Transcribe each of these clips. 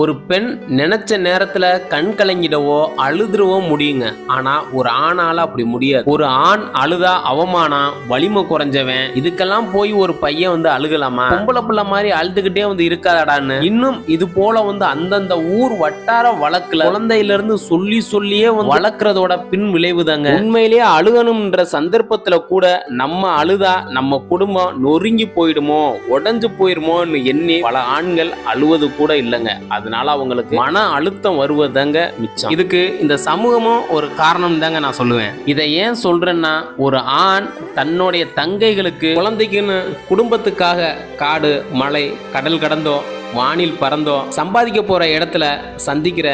ஒரு பெண் நினைச்ச நேரத்துல கண் கலங்கிடவோ அழுதுடவோ முடியுங்க. ஆனா ஒரு ஆணால அப்படி முடியாது. ஒரு ஆண் அழுதா அவமானம் வலிமை குறைஞ்சவன் இதுக்கெல்லாம் போய் ஒரு பையன் வந்து அழுகலாமா? பொம்பளை பிள்ளை மாதிரி அழுதுகிட்டே வந்து இருக்காதாடான்னு இன்னும் இது போல வந்து அந்தந்த ஊர் வட்டார வழக்குல குழந்தையில இருந்து சொல்லி சொல்லியே வந்து வளர்க்கறதோட பின் விளைவுதாங்க. உண்மையிலேயே அழுகணும்ன்ற சந்தர்ப்பத்துல கூட நம்ம அழுதா நம்ம குடும்பம் நொறுங்கி போயிடுமோ உடஞ்சு போயிருமோன்னு எண்ணி பல ஆண்கள் அழுவது கூட இல்லைங்க. அது அதனால அவங்களுக்கு மன அழுத்தம் வருவதாங்க மிச்சம். இதுக்கு இந்த சமூகமும் ஒரு காரணம் தாங்க நான் சொல்லுவேன். இதை ஏன் சொல்றேன்னா ஒரு ஆண் தன்னுடைய தங்கைகளுக்கு குழந்தைக்குன்னு குடும்பத்துக்காக காடு மலை கடல் கடந்தோ வானில் பறந்தோ சம்பாதிக்க போற இடத்துல சந்திக்கிற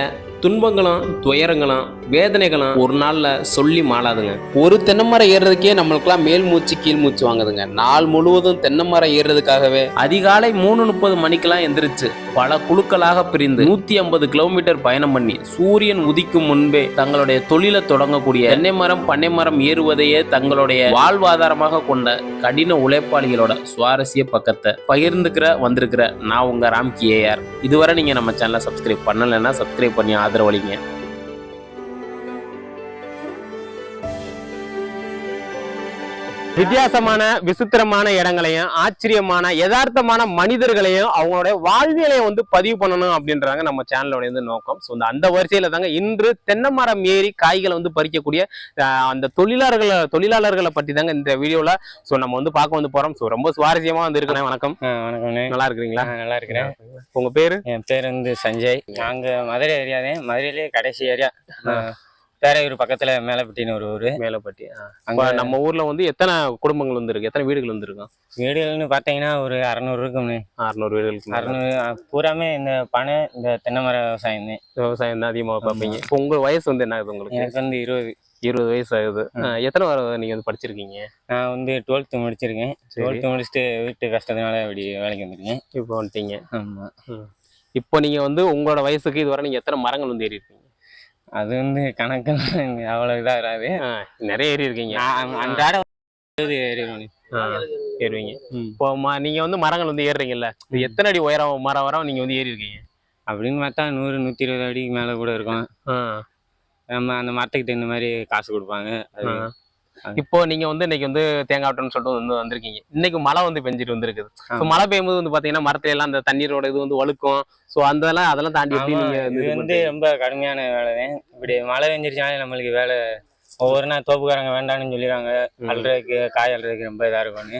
துன்பங்களும் துயரங்களும் வேதனைகளும் ஒரு நாள்ல சொல்லி மாளாதுங்க. ஒரு தென்னைமரம் ஏறுறதுக்கே நம்மளுக்குலாம் மேல் மூச்சு கீழ் மூச்சு வாங்குதுங்க. நாள் முழுவதும் தென்னைமரம் ஏறுறதுக்காகவே அதிகாலை மூணு முப்பது மணிக்கெல்லாம் எந்திரிச்சு பல குழுக்களாக பிரிந்து நூத்தி ஐம்பது கிலோமீட்டர் பயணம் பண்ணி சூரியன் உதிக்கும் முன்பே தங்களுடைய தொழிலை தொடங்கக்கூடிய தென்னை மரம் பண்ணை மரம் ஏறுவதையே தங்களுடைய வாழ்வாதாரமாக கொண்ட கடின உழைப்பாளிகளோட சுவாரஸ்ய பக்கத்தை பகிர்ந்துக்கிற வந்திருக்கிற நான் உங்க ராம்கி ஏஆர் இதுவரை நீங்க நம்ம சேனலை சப்ஸ்கிரைப் பண்ணலைன்னா சப்ஸ்கிரைப் பண்ணி ஆதரவளிங்க. வித்தியாசமான விசித்திரமான இடங்களையும் ஆச்சரியமான யதார்த்தமான மனிதர்களையும் அவங்களுடைய வாழ்வியலையும் வந்து பதிவு பண்ணணும் அப்படின்றாங்க நம்ம சேனலோட வந்து நோக்கம். ஸோ அந்த வரிசையில தாங்க இன்று தென்னை மரம் ஏறி காய்களை வந்து பறிக்கக்கூடிய அந்த தொழிலாளர்களை தொழிலாளர்களை பற்றி தாங்க இந்த வீடியோல ஸோ நம்ம வந்து பார்க்க வந்து போறோம். ஸோ ரொம்ப சுவாரஸ்யமா வந்து இருக்கணும் வணக்கம். ஆ, வணக்கம்ண்ணே. நல்லா இருக்கிறீங்களா? நல்லா இருக்கிறேன். உங்க பேரு? என் பேர் வந்து சஞ்சய். நாங்க மதுரை ஏரியாதே மதுரையிலே கடைசி ஏரியா. பேரையூர் பக்கத்துல மேலப்பட்டின்னு ஒரு ஊரு. மேலப்பட்டி அங்க நம்ம ஊர்ல வந்து எத்தனை குடும்பங்கள் வந்து இருக்கு எத்தனை வீடுகள் வந்து இருக்கும் வீடுகள்னு பாத்தீங்கன்னா ஒரு அறநூறு இருக்கும்ண்ணே அறுநூறு வீடுகளுக்கு. அறநூறு பூராமே இந்த பனை இந்த தென்னை மர விவசாயம் விவசாயம் தான் அதிகமா பார்ப்பீங்க இப்போ உங்க வயசு வந்து என்ன ஆகுது உங்களுக்கு? எனக்கு வந்து இருபது. இருபது வயசு ஆகுது. எத்தனை வரை நீங்க வந்து படிச்சிருக்கீங்க? நான் வந்து டுவெல்த்து முடிச்சிருக்கேன். சரி. டுவெல்த்து முடிச்சுட்டு வீட்டு கஷ்டத்தினால இப்படி வேலைக்கு வந்திருக்கேன். இப்போ வந்துட்டீங்க. ஆமா. இப்போ நீங்க வந்து உங்களோட வயசுக்கு இதுவரை நீங்க எத்தனை மரங்கள் வந்து ஏறி இருக்கீங்க அது வந்து கணக்கெல்லாம் அவ்வளவு இதா வராது. நிறைய ஏறி இருக்கீங்க. அன்றாட ஆஹ் ஏறுவீங்க. இப்போ நீங்க வந்து மரங்கள் வந்து ஏறுறீங்கல்ல எத்தனை அடி உயரம் மரம் வரம் நீங்க வந்து ஏறி இருக்கீங்க? அப்படின்னு பார்த்தா நூறு நூத்தி இருபது அடிக்கு மேல கூட இருக்கும். நம்ம அந்த மரத்துக்கு தகுந்த மாதிரி காசு கொடுப்பாங்க. இப்போ நீங்க வந்து இன்னைக்கு வந்து தேங்காய் வெட்டணும்னு சொல்லிட்டு வந்து வந்திருக்கீங்க. இன்னைக்கு மழை வந்து பெஞ்சிட்டு வந்திருக்குது. ஸோ. மழை பெய்யும்போது வந்து பாத்தீங்கன்னா மரத்துல எல்லாம் அந்த தண்ணீரோட இது வந்து வழுக்கும். ஸோ அதெல்லாம் அதெல்லாம் தாண்டி எப்படி நீங்க இது வந்து ரொம்ப கடுமையான வேலை இப்படி மழை பெஞ்சிருச்சாலே நம்மளுக்கு வேலை ஒவ்வொரு நாள் தோப்புக்காரங்க வேண்டாம்னு சொல்லிடுறாங்க ம். அல்றதுக்கு காய் அல்றதுக்கு ரொம்ப இதா இருக்கும்னு.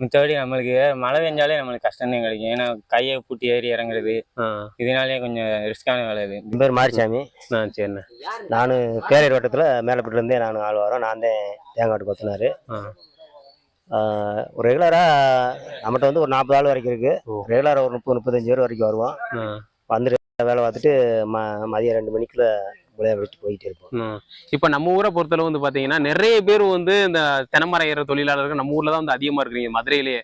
மித்தபடி நம்மளுக்கு மழை பெஞ்சாலே நம்மளுக்கு கஷ்டம் தான் கிடைக்கும். ஏன்னா கையை பூட்டி ஏறி இறங்குறது ஆஹ் இதனாலே கொஞ்சம் ரிஸ்கான வேலை இது என் பேர் மாரிசாமி ஆ சரிண்ணே. நான் பேரூர் வட்டத்தில் மேலப்பட்டிலேருந்தே நான் ஆள் வரோம் நான் தான் தேங்காட்டு கொத்தினார். ஆ. ஒரு ரெகுலராக நம்மகிட்ட வந்து ஒரு நாற்பது ஆள் வரைக்கும் இருக்குது. ரெகுலராக ஒரு முப்பது முப்பத்தஞ்சு பேர் வரைக்கும் வருவோம். வந்துட்டு வேலை பார்த்துட்டு ம மதியம் ரெண்டு மணிக்குள்ள விளையா விட்டு போயிட்டே இருப்போம். இப்ப நம்ம ஊரை பொறுத்தளவு வந்து பாத்தீங்கன்னா நிறைய பேர் வந்து இந்த தென்னமரம் ஏற தொழிலாளர்கள் நம்ம ஊர்ல தான் வந்து அதிகமா இருக்கிறீங்க. மதுரையிலேயே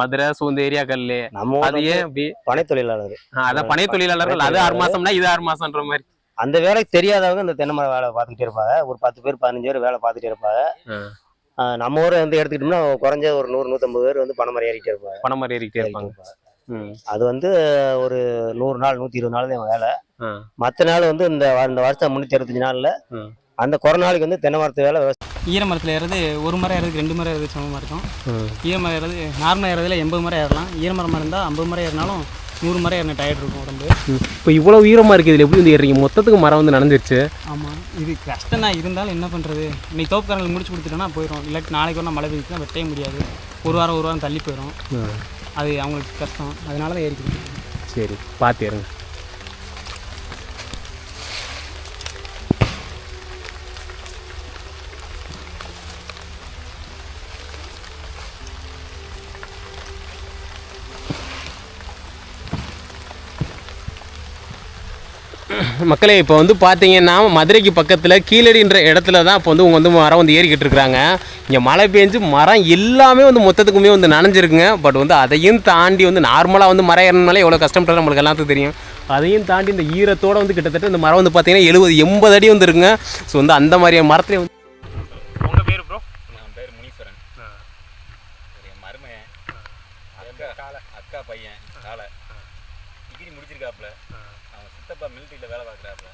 மதுரை சோ இந்த ஏரியாக்கள்லயே நம்ம அது ஊர்ல ஏன் அப்படி? பனை தொழிலாளர். அதான் பனை தொழிலாளர்கள் அது ஆறு மாசம்னா இது ஆறு மாசம்ன்ற மாதிரி. அந்த வேலைக்கு தெரியாதவங்க இந்த தென்னை மரம் வேலை பார்த்துக்கிட்டே இருப்பாங்க. ஒரு பத்து பேர் பதினஞ்சு பேர் வேலை பார்த்துட்டே இருப்பாங்க. நம்ம ஊரை வந்து எடுத்துக்கிட்டோம்னா குறைஞ்ச ஒரு நூறு நூற்றம்பது பேர் வந்து பனை மரம் ஏறிட்டே இருப்பாங்க. பனை மாதிரி ஏறிக்கிட்டே இருப்பாங்க. அது வந்து ஒரு நூறு நாள் நூற்றி இருபது நாள் தான் வேலை. மற்ற நாள் வந்து இந்த இந்த வருஷம் முந்நூற்றி அறுபத்தஞ்சு நாளில். அந்த கொரோனா நாளைக்கு வந்து தென்னை மரத்து வேலை ஈர மரத்தில் ஏறது ஒரு மரம் ஏறதுக்கு ரெண்டு மரம் ஏறது சமமாக இருக்கும். ம். ஈர மரம் ஏறது நார்மலாக ஏறதுல எண்பது மரம் ஏறலாம். ஈர மரமாக இருந்தால் ஐம்பது மரம் ஏறினாலும் நூறு மரம் ஏறின டயர்ட் இருக்கும் உடம்பு. இப்போ இவ்வளவு ஈரமா இருக்கு இதுல எப்படி வந்து ஏறீங்க மொத்தத்துக்கு மரம் வந்து நனைஞ்சிருச்சு. ஆமாம் இது கஷ்டம் தான் இருந்தாலும் என்ன பண்ணுறது இன்னைக்கு தோப்புக்காரங்களுக்கு முடிச்சு கொடுத்துட்டோன்னா போயிடும் இல்லாட்டி நாளைக்கு நாள் மழை பெய்ஞ்சுன்னா வெட்டவே முடியாது. ஒரு வாரம் ஒரு வாரம் தள்ளி போயிடும் அது அவங்களுக்கு கஷ்டம். அதனால தான் ஏறிக்கிறது சரி பார்த்து இருங்க மக்களே இப்போ வந்து பார்த்தீங்கன்னா மதுரைக்கு பக்கத்தில் கீழடின்ற இடத்துல தான் இப்போ வந்து உங்க வந்து மரம் வந்து ஏறிக்கிட்டு இருக்கிறாங்க. இங்கே மழை பெஞ்சு மரம் எல்லாமே வந்து மொத்தத்துக்குமே வந்து நனைஞ்சிருக்குங்க. பட் வந்து அதையும் தாண்டி வந்து நார்மலாக வந்து மரம் ஏறணும்னாலே எவ்வளோ கஷ்டப்படுறது நம்மளுக்கு எல்லாத்துக்கும் தெரியும். அதையும் தாண்டி இந்த ஈரத்தோட வந்து கிட்டத்தட்ட இந்த மரம் வந்து பார்த்தீங்கன்னா எழுபது எண்பது அடி வந்து இருக்குங்க. ஸோ வந்து அந்த மாதிரியான மரத்துலேயே வந்து உங்கள் பேர் ப்ரோ என் பேர் முனீஸ்வரன். என் மருமையன் அக்கா அக்கா பையன் காலை. டிகிரி முடிச்சிருக்காப்புல. சித்தப்பா மிலிட்ரியில் வேலை பார்க்குறாப்புல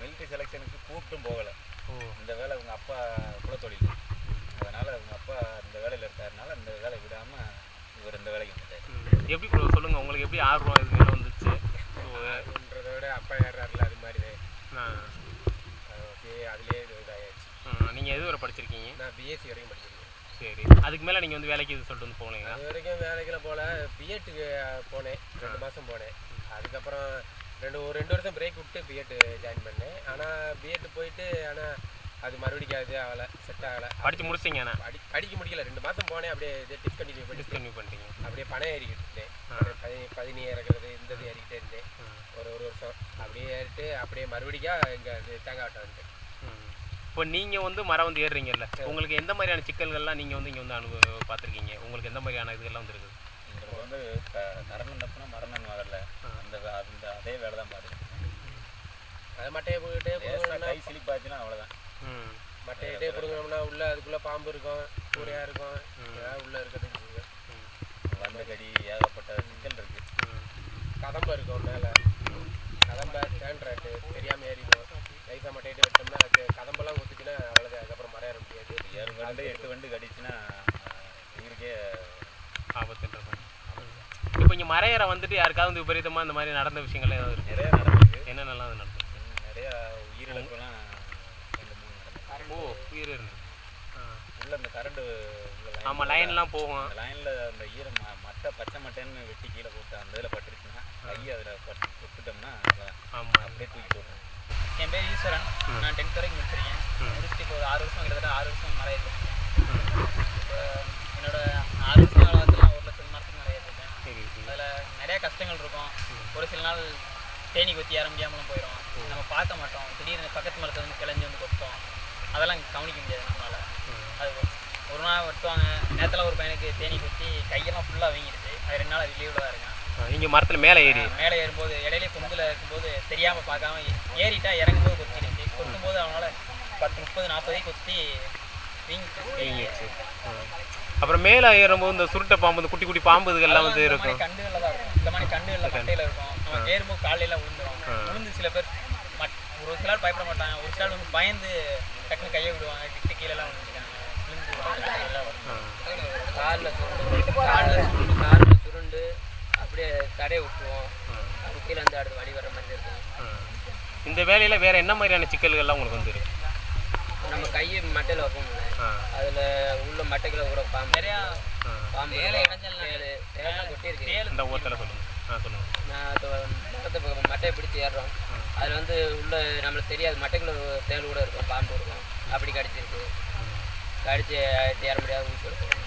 மிலிட்ரி செலெக்ஷனுக்கு கூப்பிட்டும் போகலை. இந்த வேலை உங்கள் அப்பா குலத்தொழில். அதனால் உங்கள் அப்பா இந்த வேலையில் இருக்காருனால இந்த வேலை விடாமல் இவர் இந்த வேலைக்கு வந்துட்டார். எப்படி சொல்லுங்கள் உங்களுக்கு எப்படி ஆர்வம் இது மேலே வந்துச்சு? அப்படின்றத விட அப்பா ஏறாருல அது மாதிரி தான் அப்படியே அதுலேயே இது இதாகிடுச்சு நீங்கள் எது வரை படிச்சிருக்கீங்க? நான் பிஎஸ்சி வரைக்கும் படிச்சிருக்கேன். சரி. அதுக்கு மேலே நீங்கள் வந்து வேலைக்கு இது சொல்லிட்டு வந்து போனீங்க அது வரைக்கும் வேலைக்கெல்லாம் போகல. பிஎட்டுக்கு போனேன். ரெண்டு மாதம் போனேன். அதுக்கப்புறம் ரெண்டு ஒரு ரெண்டு வருஷம் பிரேக் விட்டு பிஎட் ஜாயின் பண்ணேன். ஆனால் பிஎட் போயிட்டு ஆனால் அது மறுபடியும் அது ஆகலை செட் ஆகலை. படித்து முடிச்சிங்க ஆனால் படி படிக்க முடியல. ரெண்டு மாதம் போனேன் அப்படியே டிஸ்கண்டினியூ பண்ணி டிஸ்கன்யூ பண்ணிட்டீங்க. அப்படியே பணம் ஏறிக்கிட்டு இருந்தேன். பதி பதினி இறக்குறது இந்த இது ஏறிக்கிட்டே இருந்தேன். ஒரு ஒரு வருஷம். அப்படியே ஏறிட்டு அப்படியே மறுபடியும் இங்கே இது தேங்காய் வந்துட்டேன். இப்போ நீங்கள் வந்து மரம் வந்து ஏறுறீங்கல்ல. உங்களுக்கு எந்த மாதிரியான சிக்கல்கள்லாம் நீங்கள் வந்து இங்கே வந்து அனுபவ பார்த்துருக்கீங்க? உங்களுக்கு எந்த மாதிரியான இதெல்லாம் வந்து இருக்குது? இவர் வந்து க கரணம் தப்புனா மரணம் வரல. அந்த வே- அந்த அதே வேலை தான் பார்த்துருக்கேன் அது மட்டையை போகணும்னா கை சிலிப்பாச்சுன்னா அவ்வளோதான் ம். மட்டையிட்டே பிடுங்கணும்னா உள்ள அதுக்குள்ள பாம்பு இருக்கும் கூரையா இருக்கும் ஏதாவது உள்ள இருக்கிறதுக்கு இருக்கு. வந்த கடி ஏகப்பட்ட சிக்கல் இருக்குது கதம்பை இருக்கும் மேலே. கதம்பை தேன்றாட்டு தெரியாம ஏறிடும் லைஃபாக மட்டையிட்டு விட்டோம்னா அதுக்கு கதம்பெல்லாம் ஊற்றுச்சுன்னா அவ்வளோதான் அதுக்கப்புறம் ஏற முடியாது. ஏழு வண்டு எட்டு வண்டு கடிச்சுன்னா ஆபத்துன்றது இப்போ இங்கே மரையறை வந்துட்டு யாருக்காவது வந்து விபரீதமாக இந்த மாதிரி நடந்த விஷயங்கள் ஏதாவது இருக்கு? நிறையா நடந்திருக்கு. என்னென்னலாம் அது நடந்தது நிறையா உயிரிழப்புலாம் ஓ உயிர் உள்ள இந்த கரண்ட் ஆமாம் லைன்லாம் போகும். அந்த லைனில் அந்த ஈரம் மட்டை பச்சை மட்டைன்னு வெட்டி கீழே போட்டு அந்த இதில் பட்டுருச்சுன்னா கை அதில் பட்டு தொட்டுட்டோம்னா. ஆமாம் அப்படியே தூக்கி போட்டுரும். என் பேர் ஈஸ்வரன். நான் டென்த் வரைக்கும் முடிச்சிருக்கேன் முடிச்சுட்டு இப்போ ஒரு ஆறு வருஷம் கிட்டத்தட்ட ஆறு வருஷம் ஏறிருக்கேன் இப்போ என்னோட ஆறு வருஷம் காலத்தில் நான் ஒரு லட்சம் மரத்துக்கு மரம் ஏறிருக்கேன் சரி சரி அதில் நிறைய கஷ்டங்கள் இருக்கும். ஒரு சில நாள் தேனி கொத்தி ஏற முடியாமலும் போயிடும் நம்ம பார்க்க மாட்டோம். திடீர்னு பக்கத்து மரத்தை வந்து கிளஞ்சி வந்து கொத்தும். அதெல்லாம் கவனிக்க முடியாது நம்மளால். அது ஒரு நாள் வெட்டுவாங்க நேரத்தில் ஒரு பையனுக்கு தேனி கொத்தி கையெல்லாம் ஃபுல்லாக வீங்கிடுச்சு. அது ரெண்டு நாள் லீவில் தான் இருக்கேன் நீங்கள் மரத்தில் மேலே ஏறி. மேலே ஏறும்போது இடையிலே கொம்பில் இருக்கும்போது தெரியாமல் பார்க்காம ஏறிட்டா இறங்கும்போது கொத்திடுச்சு. கொத்தும்போது அவனால பத்து முப்பது நாற்பதே கொத்தி வீங்கிட்டு வீங்கிடுச்சு. அப்புறம் மேலே ஏறும்போது இந்த சுருட்டை பாம்பு இந்த குட்டி குட்டி பாம்பு இதுகெல்லாம் வந்து இருக்கும். கண்டுகளில் தான் இருக்கும். இந்த மாதிரி கண்டுகளில் மட்டையில் இருக்கும். நம்ம ஏறும்போது காலையில விழுந்துரும். விழுந்து சில பேர் மட் ஒரு சிலர் பயப்பட மாட்டாங்க. ஒரு சிலர் வந்து பயந்து டக்குன்னு கையை விடுவாங்க. கிட்டு கீழெல்லாம் விழுந்துருக்காங்க விழுந்து காலில் சுருண்டு காலில் சுருண்டு காலில் சுருண்டு அப்படியே தடையை விட்டுருவோம். அது கீழே வந்து அடுத்து வழி வர மாதிரி இருக்கும். இந்த வேலையில் வேறு என்ன மாதிரியான சிக்கல்கள்லாம் உங்களுக்கு வந்து இருக்கு நம்ம கையை மட்டையில் வைப்போம் அதில் உள்ள மட்டைகளை கூட பாம்பு. நிறையா பாம்பு வேலை. இடைஞ்சல் தேலாம் கொட்டியிருக்கு. தேல் இந்த சொல்லுங்கள் சொல்லுங்கள் நான் பக்கம் மட்டையை பிடிச்சி ஏறுறோம். அதில் வந்து உள்ள நம்மளுக்கு தெரியாது மட்டைக்குள்ள ஒரு தேள் கூட இருக்கும் பாம்பு இருக்கும். அப்படி கடிச்சிருக்கு. கடிச்சு ஏற முடியாத ஊசி எடுக்கும்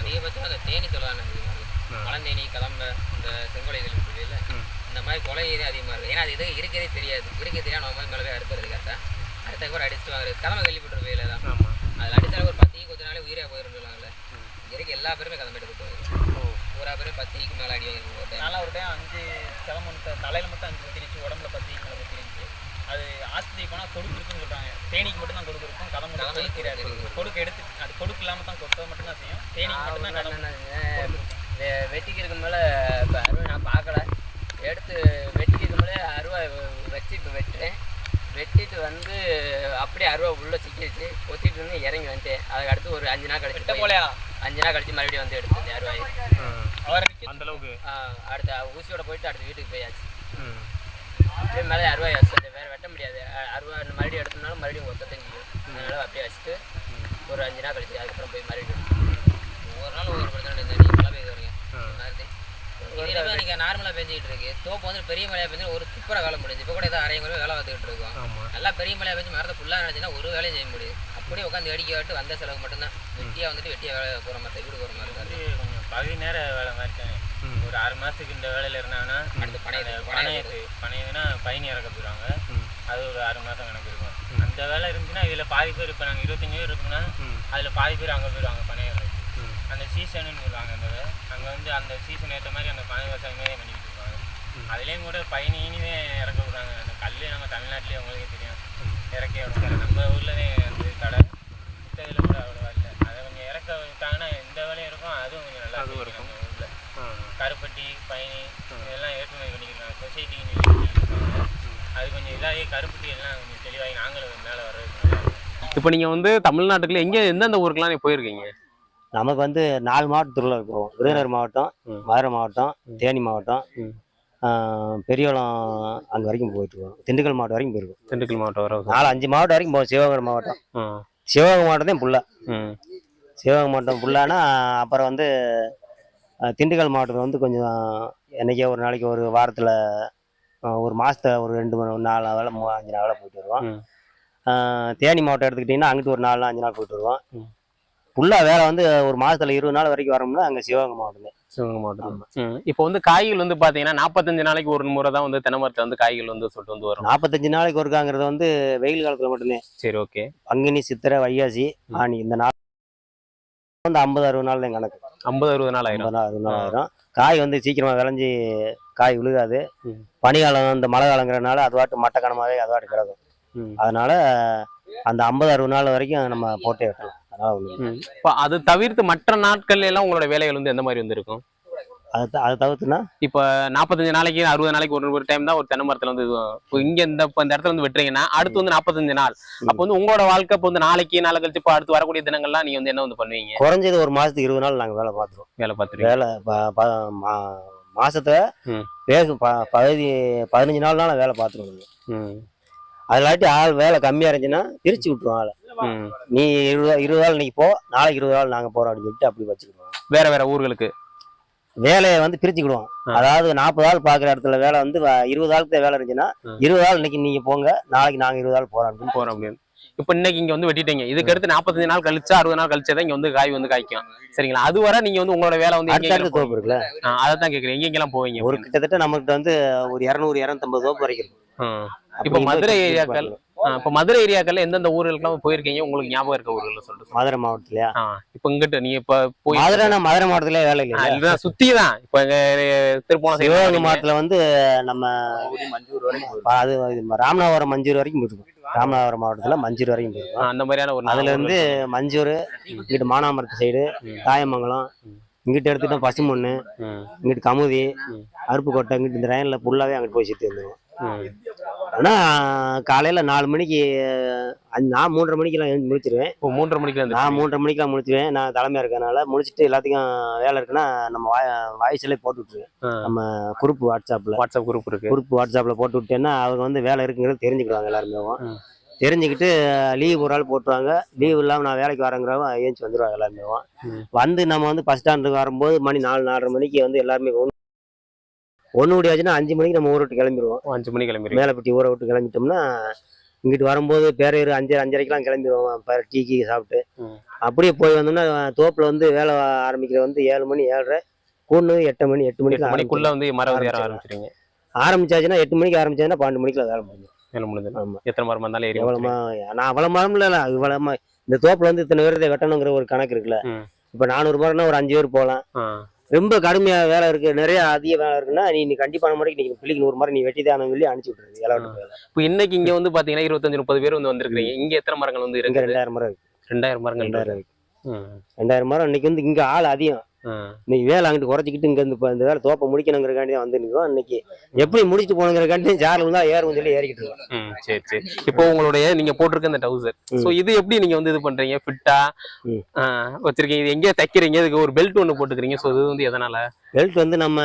அதிகபட்சம் அந்த தேனி தொலை தான் அதிகமாக இருக்குது பழந்தேனி கிளம்ப இந்த செங்கோலைகள் இருக்குல்ல இந்த மாதிரி கொலை இது அதிகமாக இருக்குது ஏன்னா அது எதுவும் இருக்கிறதே தெரியாது. இருக்க தெரியாது நம்ம மேலே போய் அறுக்கிறது கரெக்டாக அடுத்த அடிச்சுட்டு வாங்குறது. கிளம்ப கேள்விப்பட்ட வேலை தான். ஆமாம் அதில் அடிச்சாலும் ஒரு பத்து கொஞ்ச நாளே உயிரே போயிருந்துலாம்ல இருக்க எல்லா பேருமே கிளம்ப எடுத்து போகுது ஓ. பூரா பேரும் பத்து ஈக்கு மேலே அடி வாங்கிருக்கோம் நான்லாம் ஒரு டைம் அஞ்சு கிளம்ப தலையில் மட்டும் அஞ்சு குத்திருச்சு உடம்புல பத்து மேலே குத்திருச்சு அது ஆஸ்பத்திரி போனால் கொடுக்கு இருக்குன்னு சொல்கிறாங்க தேனிக்கு மட்டும் தான் கொடுக்கு இருக்கும் கதம் கொடுக்கு தெரியாது. கொடுக்கு எடுத்து அது கொடுக்கு இல்லாமல் தான் கொத்த மட்டும் தான் செய்யும். தேனிக்கு மட்டும் தான் வெட்டிக்கு இருக்க மேலே இப்போ அருவா நான் பார்க்கல. எடுத்து வெட்டிக்கு மேலே அருவா வச்சு இப்போ வெட்டுறேன். வெட்டிட்டு வந்து அப்படியே அருவா உள்ளே சிக்கிடுச்சு கொத்திட்டு இருந்து இறங்கி வந்துட்டேன். அதுக்கு அடுத்து ஒரு அஞ்சு நாள் கழிச்சு போலையா? அஞ்சு நாள் கழிச்சு மறுபடியும் வந்து எடுத்தேன் அருவாயை. அந்த அளவுக்கு அடுத்த ஊசியோட போயிட்டு அடுத்த வீட்டுக்கு போயாச்சு. ம். அப்படியே மேலே அருவாய் வச்சு வேறு வெட்ட முடியாது. அருவா மறுபடியும் எடுத்தோம்னாலும் மறுபடியும் ஒத்தத்தையும் செய்யும். அதனால அப்படியே வச்சுட்டு ஒரு அஞ்சு நாள் கழிச்சு அதுக்கப்புறம் போய் மறுபடியும் ஒரு நாள் ஒரு பிரச்சனை மழை பெய்யுது வருங்க. மாதிரி. இதில் இன்றைக்கி நார்மலாக பெஞ்சிக்கிட்டு இருக்கு. தோப்பு வந்து பெரிய மழையாக பெஞ்சு ஒரு துப்புற காலம் முடிஞ்சு இப்போ கூட ஏதோ அரைய குறைவு வேலை பார்த்துக்கிட்டு இருக்கோம். நல்லா பெரிய மழையாக பெஞ்சு மரத்தை ஃபுல்லாக நினச்சுன்னா ஒரு வேலையும் செய்ய முடியும் அப்படியே உட்காந்து வேடிக்கை விட்டு வந்த செலவு மட்டும்தான். வெட்டியாக வந்துட்டு வெட்டியாக வேலை போகிற மாதிரி வீடு போகிற மாதிரி இது கொஞ்சம் பகுதி நேர வேலை மாதிரி. ஒரு ஆறு மாதத்துக்கு இந்த வேலையில் இருந்தாங்கன்னா அடுத்து பனையத்து. பனையத்து பனையதுன்னா பயணி இறக்க போயிடுவாங்க. அது ஒரு ஆறு மாதம் கணக்கு இருக்கும். அந்த வேலை இருந்துச்சுன்னா இதில் பாதி பேர் இப்போ நாங்கள் இருபத்தஞ்சு பேர் இருக்கோம்னா. அதில் பாதி பேர் அங்கே போயிடுவாங்க பனை இறக்கு. ம். அந்த சீசனுன்னு சொல்லுவாங்க அந்த அங்கே வந்து அந்த சீசன் ஏற்ற மாதிரி அந்த பனை விவசாயமே பண்ணிக்கிட்டு இருப்பாங்க. அதுலேயும் கூட பயணினே இறக்க விடுறாங்க. அந்த கல் நம்ம தமிழ்நாட்டிலே உங்களுக்கே தெரியும். இறக்கி விடுறாங்க நம்ம ஊரில் அந்த கடை இதில் கூட அவ்வளோவா இல்லை. அதை கொஞ்சம் இறக்க விட்டாங்கன்னா இந்த வேலையும் இருக்கும். அதுவும் கொஞ்சம் நல்லா இருக்கும். நம்ம ஊரில். கருப்பட்டி பயணி இதெல்லாம் ஏற்றுமதி பண்ணிக்கிறாங்க சொசைட்டிக்கு அது கொஞ்சம் இதாகி கருப்பட்டி எல்லாம் கொஞ்சம் தெளிவாகி நாங்களும் மேலே வர்றதுக்கு இப்போ நீங்க வந்து தமிழ்நாட்டுக்குள்ள எங்க எந்தெந்த ஊருக்குலாம் நீங்க போயிருக்கீங்க? நமக்கு வந்து நாலு மாவட்ட திருவிழா போவோம் விருதுநகர் மாவட்டம். மதுரை மாவட்டம் தேனி மாவட்டம் ம். ஆஹ், பெரியகுளம் அங்கே வரைக்கும் போயிட்டு இருக்கோம். திண்டுக்கல் மாவட்டம் வரைக்கும் போயிருக்கோம். திண்டுக்கல் மாவட்டம் வர நாலு அஞ்சு மாவட்டம் வரைக்கும் போவோம். சிவகங்கை மாவட்டம். சிவகங்கை மாவட்டம் தான் ஃபுல்லாக ம். சிவகங்கை மாவட்டம் ஃபுல்லானா அப்புறம் வந்து திண்டுக்கல் மாவட்டத்தில் வந்து கொஞ்சம் என்னைக்கே ஒரு நாளைக்கு ஒரு வாரத்தில் ஒரு மாதத்துல ஒரு ரெண்டு மணி நாலு வேலை மூணு அஞ்சு நாள் வேலை போயிட்டு வருவோம். தேனி மாவட்டம் எடுத்துக்கிட்டிங்கன்னா அங்கிட்டு ஒரு நாலு அஞ்சு நாள் போயிட்டு வருவோம். ஃபுல்லாக வேலை வந்து ஒரு மாதத்தில் இருபது நாள் வரைக்கும் வரோம்னா அங்கே சிவகங்கை மாவட்டம் சிவகங்கை மாவட்டம் இப்போ வந்து காய்கள் வந்து பாத்தீங்கன்னா நாற்பத்தஞ்சு நாளைக்கு ஒரு முறை தான் வந்து தென்னை மரத்துல வந்து காய்கள் வந்து சொல்லிட்டு வந்து வரும். நாற்பத்தஞ்சு நாளைக்கு ஒருக்காங்கிறது வந்து வெயில் காலத்தில் மட்டும்தான் சரி ஓகே. பங்குனி சித்திரை வைகாசி ஆனி இந்த நாள் வந்து ஐம்பது அறுபது நாள் தான் கணக்கு ஐம்பது அறுபது நாள் ஆயிரும். ஐம்பது நாள் அறுபது நாள் ஆயிரும். காய் வந்து சீக்கிரமா விளைஞ்சி காய் விழுகாது. பனிகாலம் இந்த மழை காலங்கிறனால அது வாட்டு மட்டக்கணமாவே அது வாட்டு கிடக்கும். ம். அதனால அந்த ஐம்பது அறுபது நாள் வரைக்கும் நம்ம போட்டே வெட்டலாம் இப்போ அது தவிர்த்து மற்ற நாட்கள்ல எல்லாம் உங்களோட வேலைகள் வந்து எந்த மாதிரி வந்து இருக்கும் அது அது தவிர்த்துனா? இப்போ நாற்பத்தஞ்சு நாளைக்கு அறுபது நாளைக்கு ஒரு ஒரு டைம் தான் ஒரு தென்னை மரத்துல வந்து இப்போ இங்க இந்த இப்போ இந்த இடத்துல வந்து வெட்டுறீங்கன்னா அடுத்து வந்து நாற்பத்தஞ்சு நாள். அப்போ வந்து உங்களோட வாழ்க்கை இப்போ வந்து நாளைக்கு நாளை கழிச்சு இப்போ அடுத்து வரக்கூடிய தினங்கள்லாம் நீங்க வந்து என்ன வந்து பண்ணுவீங்க? குறைஞ்சது ஒரு மாசத்துக்கு இருபது நாள் நாங்க வேலை பார்த்துருவோம். வேலை பார்த்துருவீங்க. வேலை மாசத்துல. பேசும் பதினஞ்சு நாள்னால வேலை பார்த்துருவோம். ம் அதிலாட்டி ஆள் வேலை கம்மியா இருந்துச்சுன்னா பிரிச்சு விட்டுருவோம் ஆளை. நீ இருபது இருபது நாள் இன்னைக்கு போ நாளைக்கு இருபது நாள் நாங்க போறோம் அப்படின்னு சொல்லிட்டு அப்படி வச்சுக்கிடுவோம். வேற வேற ஊர்களுக்கு? வேலையை வந்து பிரிச்சுக்கிடுவோம். அதாவது நாற்பது ஆள் பாக்குற இடத்துல வேலை வந்து இருபது ஆளுக்கு வேலை இருந்துச்சுன்னா. இருபது ஆள் இன்னைக்கு நீங்க போங்க நாளைக்கு நாங்க இருபது ஆள் போறோம் அப்படின்னு போறோம் அப்படின்னு. இப்போ இன்னைக்கு இங்க வந்து வெட்டிட்டீங்க. இதுக்கு அடுத்து நாற்பத்தஞ்சு நாள் கழிச்சு அறுபது நாள் கழிச்சு தான் இங்க வந்து காய் வந்து காய்க்கும். சரிங்களா? அது வரை நீங்க வந்து உங்களோட வேலை வந்து அடுத்த தோப்பு இருக்குல்ல? அதை தான் கேக்குறேன். எங்க எங்கெல்லாம் போவீங்க? ஒரு கிட்டத்தட்ட நம்மகிட்ட வந்து ஒரு இரநூறு இரநூத்தம்பது தோப்பு வரைக்கும் இப்போ மதுரை ஏரியாக்கள் இப்போ மதுரை ஏரியாக்கள்ல எந்தெந்த ஊர்களுக்கெல்லாம் போயிருக்கீங்க? உங்களுக்கு ஞாபகம் இருக்க ஊர்களை சொல்லிட்டு மதுரை மாவட்டத்திலயா? ஆ இப்போ இங்கிட்ட நீங்க இப்ப போய் மதுரைனா மதுரை மாவட்டத்திலே வேலை இல்லை இதுதான் சுத்தி தான். இப்போ திருப்போணம் சிவகங்கை. மாவட்டத்துல வந்து நம்ம மஞ்சூர் வரைக்கும் ப- அது ராமநாதபுரம் மஞ்சூர் வரைக்கும் போயிருக்கும் ராமநாதபுரம் மாவட்டத்துல மஞ்சூர் வரைக்கும் போயிருக்கோம் அந்த மாதிரியான ஒரு அதுல இருந்து மஞ்சூர் இங்கிட்டு மானாமரத்து சைடு தாயமங்கலம் இங்கிட்ட எடுத்துட்டோம் பசுமொன்னு ம், இங்கிட்டு கமுதி. அருப்புக்கோட்டை இங்கிட்டு இந்த ரயில்ல ஃபுல்லாவே அங்கிட்டு போய் சுற்றி வந்துடுவோம் ம். ஆனா காலையில நாலு மணிக்கு நான் மூன்றரை மணிக்கெல்லாம் முடிச்சிருவேன் இப்போ மூன்றரை மணிக்கு நான் மூன்றரை மணிக்கெல்லாம் முடிச்சிருவேன் நான் தலைமையா இருக்கறனால முடிச்சிட்டு எல்லாத்துக்கும் வேலை இருக்குன்னா நம்ம வாய் வாய்ஸ்ல போட்டு விட்டுருவேன். நம்ம குரூப் வாட்ஸ்அப்ல வாட்ஸ்அப் குரூப் இருக்கு குரூப் வாட்ஸ்அப்ல போட்டு விட்டேன்னா அவங்க வந்து வேலை இருக்குங்கிறது தெரிஞ்சுக்கிடுவாங்க எல்லாருமே. தெரிஞ்சுக்கிட்டு லீவ் ஒரு ஆள் போட்டுருவாங்க லீவ் இல்லாமல் நான் வேலைக்கு வரங்கிறவங்க ஏஞ்சி வந்துடுவாங்க எல்லாருமே. வந்து நம்ம வந்து பஸ் ஸ்டாண்டுக்கு வரும்போது மணி நாலு நாலரை மணிக்கு வந்து எல்லாருமே ஒன்று ஒன்று முடியாச்சுன்னா அஞ்சு மணிக்கு நம்ம ஊரை விட்டு கிளம்பிடுவோம். அஞ்சு மணி கிளம்பிடுங்க மேலப்பட்டி ஊரை விட்டு கிளம்பிட்டோம்னா இங்கிட்டு வரும்போது பேரையூர் அஞ்சு அஞ்சரைக்கெல்லாம் கிளம்பிடுவோம். டீ கீ சாப்பிட்டு. அப்படியே போய் வந்தோம்னா தோப்பில் வந்து வேலை ஆரம்பிக்கிற வந்து ஏழு மணி ஏழரை கூண்ணு எட்டு மணி எட்டு மணிக்கு மணிக்குள்ள வந்து மரம் ஏற. ஆரம்பிச்சிருங்க ஆரம்பிச்சாச்சுன்னா எட்டு மணிக்கு ஆரம்பிச்சாச்சுன்னா பன்னெண்டு மணிக்குள்ள வேலை முடியும் வேலை முடிஞ்சது ஆமா. எத்தனை மரம் இருந்தாலும் ஏறி எவ்வளோ நான் அவ்வளோ மரம் இல்லை இவ்வளோ ம- இந்த தோப்புல வந்து இத்தனை பேர் வெட்டணுங்கிற ஒரு கணக்கு இருக்குல்ல. இப்போ நானூறு மரம்னா ஒரு அஞ்சு பேர் போகலாம். ரொம்ப கடுமையா வேலை இருக்கு. நிறைய அதிக வேலை இருக்குன்னா நீ நீ கண்டிப்பான முறைக்கு நீ பிள்ளைக்கு நூறு மரம் நீ வெட்டி தான் சொல்லி அனுப்பிச்சு விட்டுருது வேலை. இப்போ இன்னைக்கு இங்க வந்து பாத்தீங்கன்னா இருபத்தஞ்சு முப்பது பேர் வந்து வந்திருக்கீங்க இங்க எத்தனை மரங்கள் வந்து இருக்கு ரெண்டாயிரம் மரம் இருக்கு. ரெண்டாயிரம் மரங்கள் ரெண்டாயிரம் ரெண்டாயிரம் மரம் இன்னைக்கு வந்து இங்க ஆள் அதிகம். இன்னைக்கு வேலை அங்கிட்டு குறைச்சிக்கிட்டு இங்க இருந்து இப்போ இந்த வேலை தோப்பை முடிக்கணுங்கிறக்காண்டி தான் வந்து நிற்கும் இன்னைக்கு எப்படி முடிச்சுட்டு போகணுங்கிறக்காண்டி ஜாரில் இருந்தா ஏறும் சொல்லி ஏறிக்கிட்டு இருக்கோம். சரி சரி. இப்போ உங்களுடைய நீங்க போட்டிருக்க இந்த டவுசர். சோ இது எப்படி நீங்க வந்து இது பண்றீங்க? ஃபிட்டா ம். வச்சிருக்கீங்க. இது எங்கே தைக்கிறீங்க. இதுக்கு ஒரு பெல்ட் ஒண்ணு போட்டுக்கிறீங்க. சோ இது வந்து எதனால? பெல்ட் வந்து நம்ம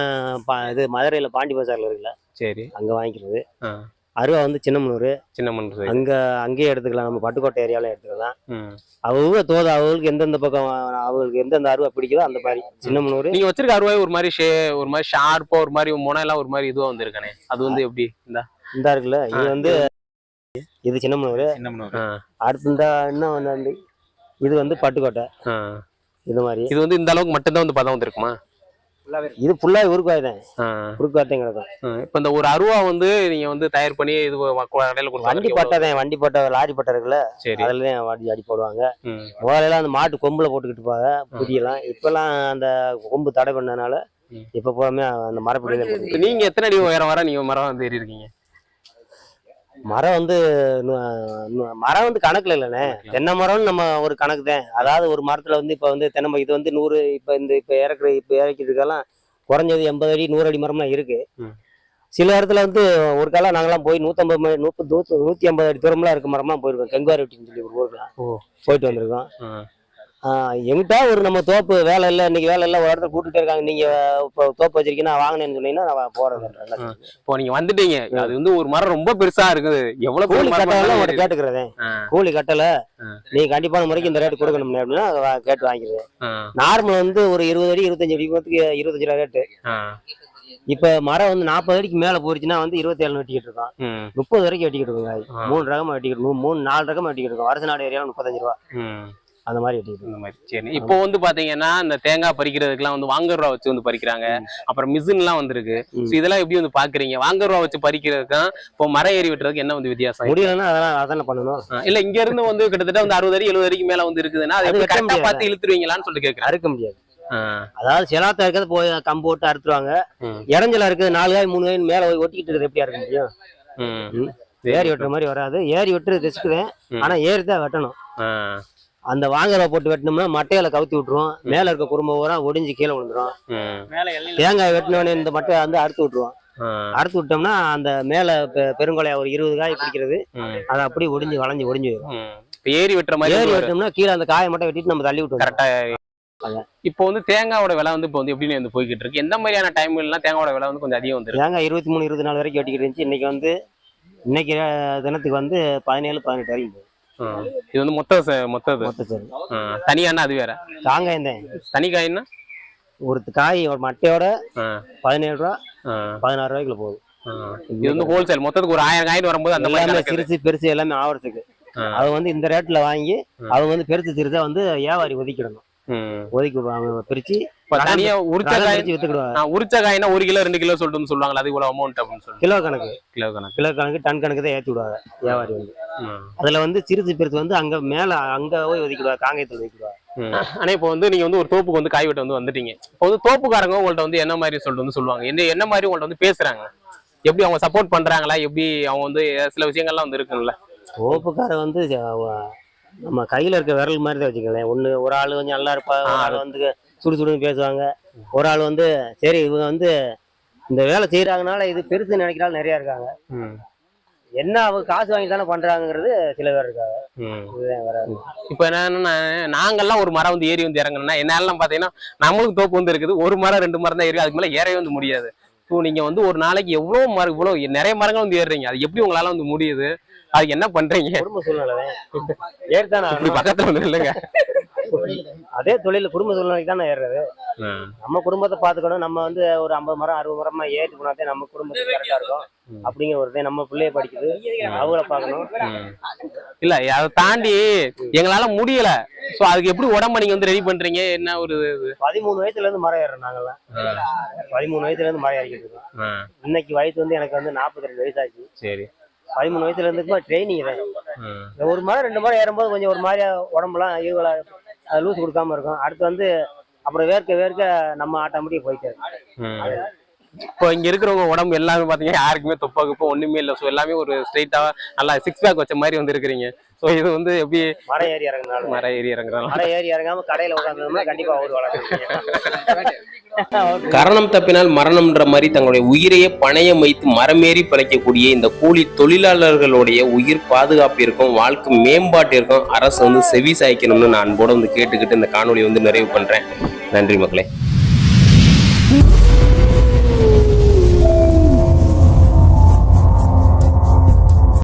இது மதுரையில பாண்டி பஜார்ல இருக்குல்ல. சரி. அங்க வாங்கிக்கிறது. ஆ. அருவா வந்து சின்னமனூர். சின்ன மண் சரி அங்க அங்கேயே எடுத்துக்கலாம். நம்ம பட்டுக்கோட்டை ஏரியால எடுத்துக்கலாம். ம். அவங்க தோது அவங்களுக்கு எந்தெந்த பக்கம் அவங்களுக்கு எந்தெந்த அருவா பிடிக்குதோ அந்த மாதிரி. சின்னமனூர். நீங்க வச்சிருக்க அருவாய் ஒரு மாதிரி ஷே ஒரு மாதிரி ஷார்ப்பா ஒரு மாதிரி முனை எல்லாம் ஒரு மாதிரி இதுவா வந்திருக்கானே. அது வந்து எப்படி? இந்த. இந்த இருக்குல்ல. இது வந்து இது சின்னமனூர். சின்னமனூர். அடுத்து இந்த இன்னும் வந்து வந்து இது வந்து பட்டுக்கோட்டை. இது மாதிரி. இது வந்து இந்த அளவுக்கு மட்டும்தான் வந்து பதம் வந்திருக்குமா? இது ஃபுல்லா உருக்குவாய் தான் தான் கிடக்கும். இப்ப இந்த ஒரு அருவா வந்து நீங்க வந்து தயார் பண்ணி இது கடையில வண்டி பட்டை தான் வண்டி பட்டை லாரி பட்டை இருக்குல்ல சரி. அதுல தான் வண்டி அடி போடுவாங்க. ம். முதல்ல அந்த மாட்டு கொம்புல போட்டுக்கிட்டு போவாங்க புதியெல்லாம் இப்பெல்லாம் அந்த கொம்பு தடை பண்ணனால ம். இப்ப போகாம அந்த மரப்படியில நீங்க எத்தனை அடி உயரம் வர நீங்க மரம் வந்து ஏறி இருக்கீங்க? மரம் வந்து மரம் வந்து கணக்குல இல்லைண்ணே. தென்னை மரம்னு நம்ம ஒரு கணக்கு தான். அதாவது ஒரு மரத்துல வந்து இப்ப வந்து தென்னை இது வந்து நூறு இப்ப இந்த இப்ப இறக்குற இப்ப இறக்கிறதுக்கெல்லாம் குறைஞ்சது எண்பது அடி நூறு அடி மரம்லாம் இருக்கு. சில இடத்துல வந்து ஒரு காலம் நாங்கெல்லாம் போய் நூற்றம்பது மணி நூற்றி நூற்றி ஐம்பது அடி தூரம்லாம் இருக்க மரம்லாம் போயிருக்கோம். கெங்குவாரி வெட்டின்னு சொல்லி ஒரு ஊருக்குலாம் ஓ. போயிட்டு வந்திருக்கோம். எங்கிட்ட ஒரு நம்ம தோப்பு வேலை இல்லை இன்னைக்கு வேலை இல்லை ஒரு இடத்துல கூட்டிட்டு இருக்காங்க. நீங்க இப்போ தோப்பு வச்சிருக்கீங்கன்னா வாங்கினேன்னு சொன்னீங்கன்னா நான் போறேன் இப்போ நீங்க வந்துட்டீங்க. அது வந்து ஒரு மரம் ரொம்ப பெருசா இருக்குது. எவ்வளவு கூலி கட்டலாம் உங்கள்கிட்ட கேட்டுக்கிறதேன். கூலி கட்டல. நீ கண்டிப்பான முறைக்கு இந்த ரேட்டு கொடுக்கணும் அப்படின்னா கேட்டு வாங்கிடுவேன் நார்மல் வந்து ஒரு இருபது அடி இருபத்தஞ்சு அடி போகிறதுக்கு இருபத்தஞ்சு ரூபா ரேட்டு இப்போ மரம் வந்து நாற்பது அடிக்கு மேலே போயிருச்சுன்னா வந்து இருபத்தி ஏழு வெட்டிக்கிட்டு இருக்கோம் ம், முப்பது வரைக்கும் வெட்டிக்கிட்டு இருக்கோங்க. ஆ. மூணு ரகமா வெட்டிக்கிட்டு இருக்கோம். மூணு நாலு ரகமா வெட்டிக்கிட்டு இருக்கோம் வருஷ நாடு ஏரியாவில் முப்பத்தஞ்சு ரூபா. அந்த மாதிரி வெட்டிக்கிட்டு இந்த மாதிரி. சரி. இப்போ வந்து பாத்தீங்கன்னா இந்த தேங்காய் பறிக்கிறதுக்குலாம் வந்து வாங்கர் வச்சு வந்து பறிக்கிறாங்க. அப்புறம் மிஷின் எல்லாம் வந்திருக்கு இதெல்லாம் எப்படி வந்து பாக்குறீங்க? வாங்கர் ரூபா வச்சு பறிக்கிறதுக்கும் இப்போ மரம் ஏறி வெட்டுறதுக்கு என்ன வந்து வித்தியாசம் முடியலன்னா அதெல்லாம் அதானே பண்ணணும். இல்ல இங்க இருந்து வந்து கிட்டத்தட்ட வந்து அறுபது அடி எழுபது அடிக்கு மேல வந்து இருக்குதுன்னா அது கரெக்டா. பார்த்து இழுத்துருவீங்களான்னு சொல்லிட்டு கேக்குறேன். அறுக்க முடியாது. அதாவது செலாத்தா இருக்கிறது போய் கம்பு போட்டு அறுத்துருவாங்க. இறஞ்சலா இருக்குது நாலு காய் மூணு காய் மேலே போய் ஒட்டிக்கிட்டு இருக்கிறது எப்படியா இருக்க முடியும். ஏரி வெட்டுற மாதிரி வராது. ஏரி வெட்டுறது ம். ஆனா ஏரி தான் வெட்டணும் அந்த வாங்கலை போட்டு வெட்டினோம்னா மட்டையில கவுத்தி விட்டுரும் மேல இருக்க குறும்ப பூரா ஒடிஞ்சு கீழே விழுந்துரும். தேங்காய் வெட்டினோடனே இந்த மட்டையை வந்து அறுத்து விட்டுருவோம். அறுத்து விட்டோம்னா அந்த மேல பெருங்கொலையா ஒரு இருபது காய் பிடிக்கிறது. அது அப்படி ஒடிஞ்சு வளைஞ்சு ஒடிஞ்சு ஏரி வெட்டுற மாதிரி ஏரி ஒரு- வெட்டோம்னா கீழே அந்த காயை மட்டும் வெட்டிட்டு நம்ம தள்ளி விட்டுருவோம். கரெக்டா. இப்போ வந்து தேங்காயோட விலை வந்து இப்போ வந்து எப்படின்னு வந்து போய்கிட்டு இருக்கு. எந்த மாதிரியான டைம்லாம் தேங்காயோட விலை வந்து கொஞ்சம் அதிகம் வந்துருக்கு? தேங்காய் இருபத்தி மூணு இருபத்தி நாலு வரைக்கும் வெட்டிக்கிட்டு இருந்துச்சு. இன்னைக்கு வந்து இன்னைக்கு தினத்துக்கு வந்து பதினேழு பதினெட்டு வரைக்கும் போகுது. இது வந்து மொத்த மொத்த மொத்த ஆ, தனியானா அது வேற? காங்காயம் தான் தனி காயின்னா? ஒரு காய் ஒரு மட்டையோட பதினேழு ரூபா பதினாறு ரூபாய்க்குள்ள போகுது. இது வந்து ஹோல்சேல் மொத்தத்துக்கு ஒரு ஆயிரம் காயின் வரும்போது அந்த மாதிரி. சிறுசு பெருசு எல்லாமே ஆவரத்துக்கு ஆ. அது வந்து இந்த ரேட்ல வாங்கி அவங்க வந்து பெருசு சிறுசா வந்து வியாபாரி ஒதுக்கிடணும். ஒதுக்கி விடுவாங்க. பிரிச்சு தனியா உரிச்ச காய் உரிச்ச காய்னா ஒரு கிலோ ரெண்டு கிலோ சொல்லிட்டு வந்து சொல்லுவாங்களா அது இவ்வளவு அமௌண்ட் அப்படின்னு சொல்லி கிலோ கணக்கு. கிலோ கணக்கு. கிலோ கணக்கு டன் கணக்கு தான் விடுவாங்க வியாபாரி வந்து. அதுல வந்து சிறுசு பெருசு வந்து அங்க மேல அங்க போய் ஒதுக்கிடுவாங்க காங்கயத்தில் ஒதுக்கிடுவாங்க. ஆனா இப்போ வந்து நீங்க வந்து ஒரு தோப்புக்கு வந்து காய் வெட்ட வந்து வந்துட்டீங்க. இப்போ வந்து தோப்புக்காரங்க உங்கள்ட்ட வந்து என்ன மாதிரி சொல்லிட்டு வந்து சொல்லுவாங்க? என்ன என்ன மாதிரி உங்கள்ட்ட வந்து பேசுறாங்க? எப்படி அவங்க சப்போர்ட் பண்றாங்களா? எப்படி அவங்க வந்து சில விஷயங்கள்லாம் வந்து இருக்குல்ல ஓப்புக்கார வந்து நம்ம கையில இருக்க விரல் மாதிரி தான் வச்சுக்கலேன் ஒண்ணு ஒரு ஆள் கொஞ்சம் நல்லா இருப்பா ஒரு ஆள் வந்து சுடு சுடுன்னு பேசுவாங்க. ஒரு ஆள் வந்து சரி இவங்க வந்து இந்த வேலை செய்யறாங்கனால இது பெருசு நினைக்கிறாள் நிறைய இருக்காங்க. ம். என்ன அவங்க காசு வாங்கி தானே பண்றாங்கிறது சில பேர் இருக்காங்க. இப்போ என்னன்னா நாங்கெல்லாம் ஒரு மரம் வந்து ஏறி வந்து இறங்கணும்னா என்னாலாம் பாத்தீங்கன்னா நம்மளுக்கு தோப்பு வந்து இருக்குது. ஒரு மரம் ரெண்டு மரம் தான் ஏறி அதுக்கு மேல ஏறவே வந்து முடியாது. ஸோ நீங்க வந்து ஒரு நாளைக்கு எவ்வளவு மரம் இவ்வளவு நிறைய மரங்கள் வந்து ஏறுறீங்க. அது எப்படி உங்களால வந்து முடியுது? அதுக்கு என்ன பண்றீங்க? குடும்ப சூழ்நிலை ஏற்றானே இப்படி பக்கத்துல வந்து இல்லைங்க அதே தொழில குடும்ப சூழ்நிலைக்கு தானே ஏறுறது. நம்ம குடும்பத்தை பாத்துக்கணும் நம்ம வந்து ஒரு ஐம்பது மரம் அறுபது மரமா ஏற்றி போனாதே நம்ம குடும்பத்துக்கு கரெக்டா இருக்கும். அப்படிங்கிற ஒரு. நம்ம பிள்ளைய படிக்குது. அவங்கள பார்க்கணும். இல்ல அதை தாண்டி எங்களால முடியல. சோ அதுக்கு எப்படி உடம்ப நீங்க வந்து ரெடி பண்றீங்க? என்ன ஒரு பதிமூணு வயசுல இருந்து மரம் ஏறுறோம் நாங்கெல்லாம் பதிமூணு வயசுல இருந்து மரம் ஏறிக்கிட்டு இருக்கோம். இன்னைக்கு வயசு வந்து எனக்கு வந்து நாற்பத்தி ரெண்டு வயசாச்சு சரி. பதிமூணு வயசுல இருந்து ட்ரைனிங் தான் ஒரு மரம் ரெண்டு மரம் ஏறும்போது கொஞ்சம் ஒரு மாதிரியா உடம்புலாம் ஈவலா லூஸ் கொடுக்காம இருக்கும். அடுத்து வந்து அப்புறம் வேர்க்க வேர்க்க நம்ம ஆட்டோமேட்டிக் ம். இப்போ இங்க இருக்கிறவங்க உடம்பு எல்லாமே பாத்தீங்கன்னா யாருக்குமே தொப்பா குப்பா ஒண்ணுமே இல்ல. சோ எல்லாமே ஒரு ஸ்ட்ரைட்டா நல்லா சிக்ஸ் பேக் வச்ச மாதிரி வந்து இருக்கிறீங்க. சோ இது வந்து எப்படி மரம் ஏறி இறங்குனாலும். மர ஏறி இறங்குறாங்க மரம் ஏறி இறங்காம கடையில உட்காந்தோம்னா கண்டிப்பா ஒரு வளர்க்குறீங்க கரணம் தப்பினால் மரணம்ன்ற மாதிரி தங்களுடைய உயிரையே பணையம் வைத்து மரமேறி பிழைக்கக்கூடிய இந்த கூலி தொழிலாளர்களுடைய உயிர் பாதுகாப்பிற்கும் வாழ்க்கை மேம்பாட்டிற்கும் அரசு வந்து செவி சாய்க்கணும்னு நான் அன்போட வந்து கேட்டுக்கிட்டு இந்த காணொலி வந்து நிறைவு பண்றேன். நன்றி மக்களே.